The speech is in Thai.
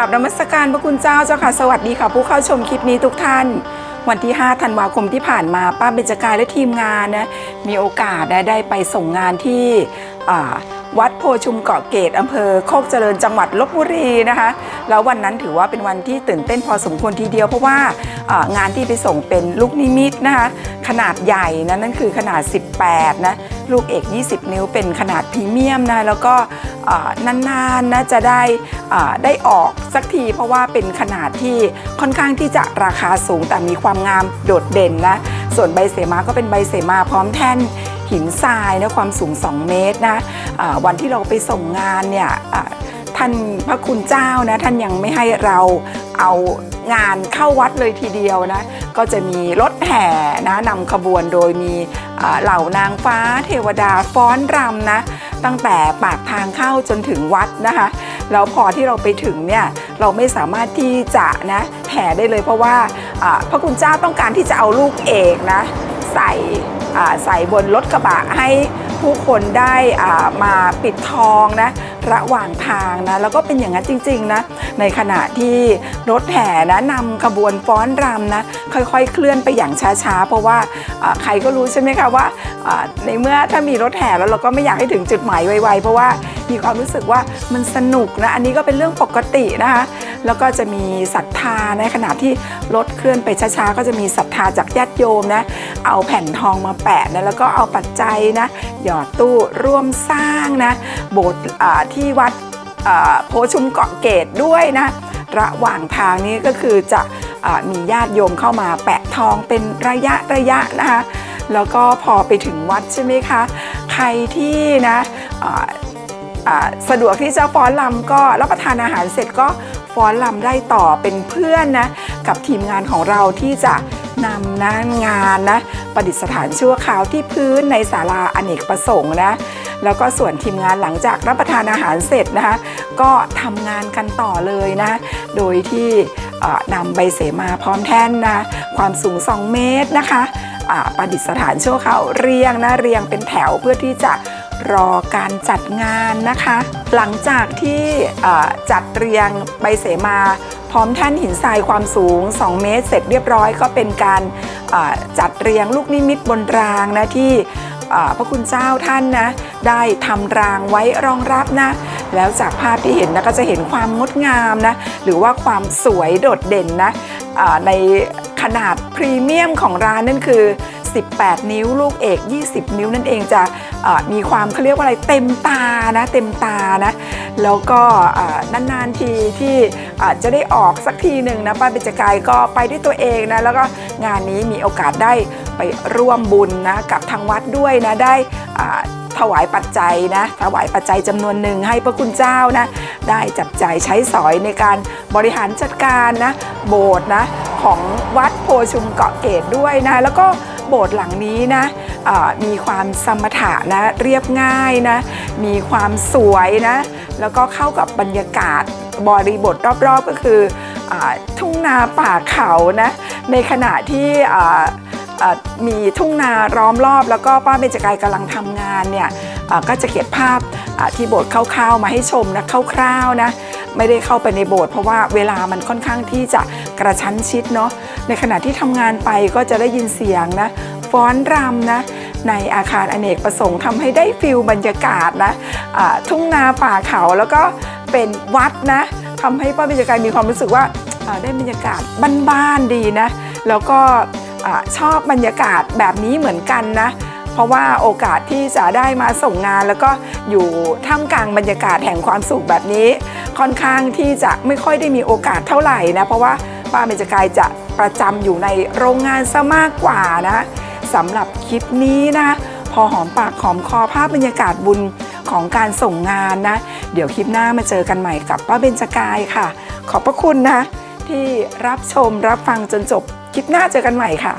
กับนมัสการพระคุณเจ้าเจ้าค่ะ สวัสดีค่ะ ผู้เข้าชมคลิปนี้ทุกท่าน วันที่ 5 ธันวาคมที่ผ่านมาป้าเบญจกายและทีมงานนะมีโอกาสได้ได้ไปส่งงานที่วัดโพชุมเกาะเกตอำเภอโคกเจริญจังหวัดลบบุรีนะคะ แล้ววันนั้นถือว่าเป็นวันที่ตื่นเต้นพอสมควรทีเดียว เพราะว่างานที่ไปส่งเป็นลูกนิมิตนะคะ ขนาดใหญ่นะนั่นคือขนาด 18 นะ ลูกเอก 20 นิ้วเป็นขนาดพรีเมียมนะแล้วก็ นานๆนะจะได้ได้ออกสักที เพราะว่าเป็นขนาดที่ค่อนข้างที่จะราคาสูงแต่มีความงามโดดเด่นนะส่วนใบเสมาก็เป็นใบเสมาพร้อมแท่นหินทรายนะความสูง 2 เมตรนะอ่าวันที่เราไปส่งงานเนี่ยท่านพระคุณเจ้านะท่านยังไม่ให้เราเอางานเข้าวัดเลยทีเดียวนะก็จะมีรถแห่นะนำขบวนโดยมีเหล่านางฟ้าเทวดาฟ้อนรำนะ ตั้งแต่ปากทางเข้าจนถึงวัดนะคะแล้วพอที่เราไปถึงเนี่ยเราไม่สามารถที่จะนะแห่ได้เลยเพราะว่าพระคุณเจ้าต้องการที่จะเอาลูกเอกนะใส่ใส่บนรถกระบะให้ผู้คนได้อ่ามาปิดทองนะ ระหว่างทางนะแล้วก็เป็นอย่างนั้นจริงๆนะในขณะที่รถแห่นะนำขบวนฟ้อนรำนะค่อยๆ เคลื่อนไปอย่างช้าๆ เพราะว่าใครก็รู้ใช่ไหมคะว่าในเมื่อถ้ามีรถแห่แล้วเราก็ไม่อยากให้ถึงจุดหมายไวๆ เพราะว่ามีความรู้สึกว่ามันสนุกนะอันนี้ก็เป็นเรื่องปกตินะคะแล้วก็จะมีศรัทธาในขณะที่รถเคลื่อนไปช้าๆ ก็จะมีศรัทธาจากญาติโยมนะเอาแผ่นทองมาแปะนะแล้วก็เอาปัจจัยนะ หยอดตู้ร่วมสร้างนะโบสถ์ที่วัดโพชุมเกาะเกตด้วยนะ ระหว่างทางนี้ก็คือจะอมีญาติโยมเข้ามาแปะทองเป็นระยะระยะนะคะแล้วก็พอไปถึงวัดใช่ไหมคะ ใครที่นะสะดวกที่จะฟ้อนลำก็รับประทานอาหารเสร็จก็ฟ้อนลำได้ต่อเป็นเพื่อนนะ กับทีมงานของเราที่จะนำนะงานนะ ประดิษฐานชั่วคราวที่พื้นในศาลาอเนกประสงค์นะแล้วก็ส่วนทีมงานหลังจากรับประทานอาหารเสร็จนะคะ ก็ทำงานกันต่อเลยนะ โดยที่นำใบเสมาพร้อมแท่นนะความสูง 2 เมตรนะคะประดิษฐานชั่วคราวเรียงนะเรียงเป็นแถวเพื่อที่จะรอการจัดงานนะคะ หลังจากที่จัดเรียงใบเสมา พร้อมแท่นหินทรายความสูง 2 เมตร เสร็จเรียบร้อยก็เป็นการจัดเรียงลูกนิมิตบนรางนะที่พระคุณเจ้าท่านนะได้ทำรางไว้รองรับนะ แล้วจากภาพที่เห็นนะก็จะเห็นความงดงามนะหรือว่าความสวยโดดเด่นนะในขนาดพรีเมียมของร้านนั่นคือ 18 นิ้ว ลูกเอก 20 นิ้วนั่นเองจะมีความเขาเรียกว่าอะไรเต็มตานะเต็มตานะแล้วก็นานๆทีที่จะได้ออกสักทีหนึ่งนะป้าเบญจกายก็ไปด้วยตัวเองนะแล้วก็งานนี้มีโอกาสได้ไปร่วมบุญนะกับทางวัดด้วยนะได้ถวายปัจจัยนะถวายปัจจัยจำนวนหนึ่งให้พระคุณเจ้านะได้จับจ่ายใช้สอยในการบริหารจัดการนะโบสถ์นะของวัดโพชุมเกาะเกตด้วยนะแล้วก็ โบสถ์หลังนี้นะมีความสมถะนะเรียบง่ายนะมีความสวยนะแล้วก็เข้ากับบรรยากาศบริบทรอบๆก็คืออทุ่งนาป่าเขานะในขณะที่มีทุ่งนาล้อมรอบ แล้วก็ป้าเบญจกายกำลังทำงานเนี่ยก็จะเก็บภาพที่โบสถ์คร่าวๆมาให้ชมนะคร่าวๆนะ ไม่ได้เข้าไปในโบสถ์เพราะว่าเวลามันค่อนข้างที่จะกระชั้นชิดเนาะในขณะที่ทำงานไปก็จะได้ยินเสียงนะฟ้อนรำนะในอาคารอเนกประสงค์ทำให้ได้ฟิลบรรยากาศนะอ่าทุ่งนาป่าเขาแล้วก็เป็นวัดนะทำให้ป้าบรรยากาศมีความรู้สึกว่าได้บรรยากาศบ้านๆดีนะ แล้วก็ชอบบรรยากาศแบบนี้เหมือนกันนะ เพราะว่าโอกาสที่จะได้มาส่งงานแล้วก็อยู่ท่ามกลางบรรยากาศแห่งความสุขแบบนี้ ค่อนข้างที่จะไม่ค่อยได้มีโอกาสเท่าไหร่นะ เพราะว่าป้าเบญจกายจะประจำอยู่ในโรงงานซะมากกว่านะสำหรับคลิปนี้นะ พอหอมปากหอมคอภาพบรรยากาศบุญของการส่งงานนะ เดี๋ยวคลิปหน้ามาเจอกันใหม่กับป้าเบญจกายค่ะ ขอบพระคุณนะ ที่รับชมรับฟังจนจบ คลิปหน้าเจอกันใหม่ค่ะ